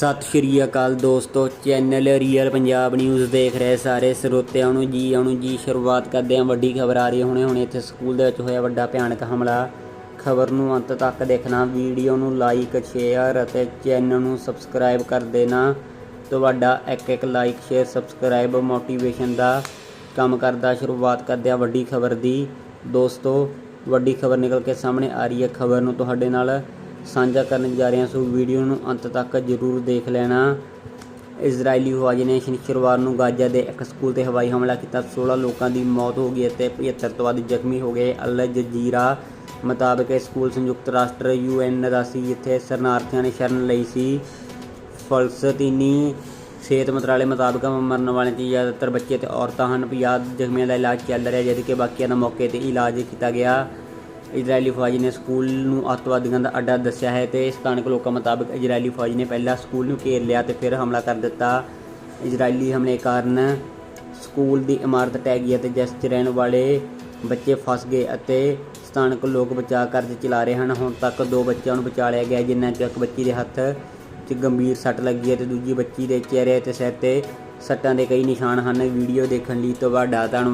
ਸਤਿ ਸ਼੍ਰੀ ਅਕਾਲ ਦੋਸਤੋ, channel real Punjab news ਦੇਖ ਰਹੇ ਸਾਰੇ ਸਰੋਤਿਆਂ ਨੂੰ ਜੀ ਆਉਣ ਜੀ, ਸ਼ੁਰੂਆਤ ਕਰਦੇ ਹਾਂ ਵੱਡੀ ਖਬਰ ਆ ਰਹੀ ਹੈ। ਹੁਣੇ ਹੁਣੇ ਇੱਥੇ ਸਕੂਲ ਦੇ ਵਿੱਚ ਹੋਇਆ ਵੱਡਾ ਭਿਆਨਕ ਹਮਲਾ। ਖਬਰ ਨੂੰ ਅੰਤ ਤੱਕ ਦੇਖਣਾ, ਵੀਡੀਓ ਨੂੰ ਲਾਈਕ ਸ਼ੇਅਰ ਅਤੇ ਚੈਨਲ ਨੂੰ ਸਬਸਕ੍ਰਾਈਬ ਕਰ ਦੇਣਾ। ਤੁਹਾਡਾ ਇੱਕ ਇੱਕ ਲਾਈਕ ਸ਼ੇਅਰ ਸਬਸਕ੍ਰਾਈਬ ਮੋਟੀਵੇਸ਼ਨ ਦਾ ਕੰਮ ਕਰਦਾ ਸ਼ੁਰੂਆਤ ਕਰਦੇ ਹਾਂ ਵੱਡੀ ਖਬਰ ਦੀ। ਦੋਸਤੋ, ਵੱਡੀ ਖਬਰ ਨਿਕਲ ਕੇ ਸਾਹਮਣੇ ਆ ਰਹੀ ਹੈ। ਖਬਰ ਨੂੰ ਤੁਹਾਡੇ ਨਾਲ ਸਾਂਝਾ ਕਰਨ ਜਾ ਰਹੇ ਹਾਂ, ਸੋ ਵੀਡੀਓ ਨੂੰ ਅੰਤ ਤੱਕ ਜ਼ਰੂਰ ਦੇਖ ਲੈਣਾ। ਇਜ਼ਰਾਈਲੀ ਫੌਜ ਨੇ ਸ਼ੁੱਕਰਵਾਰ ਨੂੰ ਗਾਜ਼ਾ ਦੇ ਇੱਕ ਸਕੂਲ ਤੇ ਹਵਾਈ ਹਮਲਾ ਕੀਤਾ। 16 ਲੋਕਾਂ ਦੀ ਮੌਤ ਹੋ ਗਈ ਅਤੇ 75 ਤੋਂ ਵੱਧ ਜ਼ਖਮੀ ਹੋ ਗਏ। ਅਲ ਜਜ਼ੀਰਾ ਮੁਤਾਬਕ ਇਹ ਸਕੂਲ ਸੰਯੁਕਤ ਰਾਸ਼ਟਰ ਯੂਐਨ ਦਾ ਸੀ, ਜਿੱਥੇ ਸ਼ਰਨਾਰਥੀਆਂ ਨੇ ਸ਼ਰਨ ਲਈ ਸੀ। ਫਲਸਤੀਨੀ ਸਿਹਤ ਮੰਤਰਾਲੇ ਮੁਤਾਬਕ ਮਰਨ ਵਾਲਿਆਂ 'ਚ ਜ਼ਿਆਦਾਤਰ ਬੱਚੇ ਅਤੇ ਔਰਤਾਂ ਹਨ 50 ਜ਼ਖਮੀਆਂ ਦਾ ਇਲਾਜ ਚੱਲ ਰਿਹਾ ਜਦਕਿ ਬਾਕੀਆਂ ਦਾ ਮੌਕੇ ਤੇ ਇਲਾਜ ਕੀਤਾ ਗਿਆ। ਇਜ਼ਰਾਈਲੀ ਫੌਜ ਨੇ ਸਕੂਲ ਨੂੰ ਅੱਤਵਾਦੀਆਂ ਦਾ ਅੱਡਾ ਦੱਸਿਆ ਹੈ ਤੇ ਸਥਾਨਕ ਲੋਕਾਂ ਮੁਤਾਬਕ ਇਜ਼ਰਾਈਲੀ ਫੌਜ ਨੇ ਪਹਿਲਾਂ ਸਕੂਲ ਨੂੰ ਘੇਰ ਲਿਆ ਤੇ ਫਿਰ ਹਮਲਾ ਕਰ ਦਿੱਤਾ। ਇਜ਼ਰਾਈਲੀ ਹਮਲੇ ਕਾਰਨ ਸਕੂਲ ਦੀ ਇਮਾਰਤ ਟਹਿ ਗਈ ਅਤੇ ਜਿਸ 'ਚ ਰਹਿਣ ਵਾਲੇ ਬੱਚੇ ਫਸ ਗਏ ਅਤੇ ਸਥਾਨਕ ਲੋਕ ਬਚਾਅ ਕਾਰਜ ਚਲਾ ਰਹੇ ਹਨ। ਹੁਣ ਤੱਕ ਦੋ ਬੱਚਿਆਂ ਨੂੰ ਬਚਾ ਲਿਆ ਗਿਆ, ਜਿਨ੍ਹਾਂ 'ਚੋਂ ਇੱਕ ਬੱਚੀ ਦੇ ਹੱਥ 'ਚ ਗੰਭੀਰ ਸੱਟ ਲੱਗੀ ਹੈ ਤੇ ਦੂਜੀ ਬੱਚੀ ਦੇ ਚਿਹਰੇ ਅਤੇ ਸਿਰ ਤੇ ਸੱਟਾਂ ਦੇ ਕਈ ਨਿਸ਼ਾਨ ਹਨ। ਵੀਡੀਓ ਦੇਖਣ ਲਈ ਤੁਹਾਡਾ ਧੰਨਵਾਦ।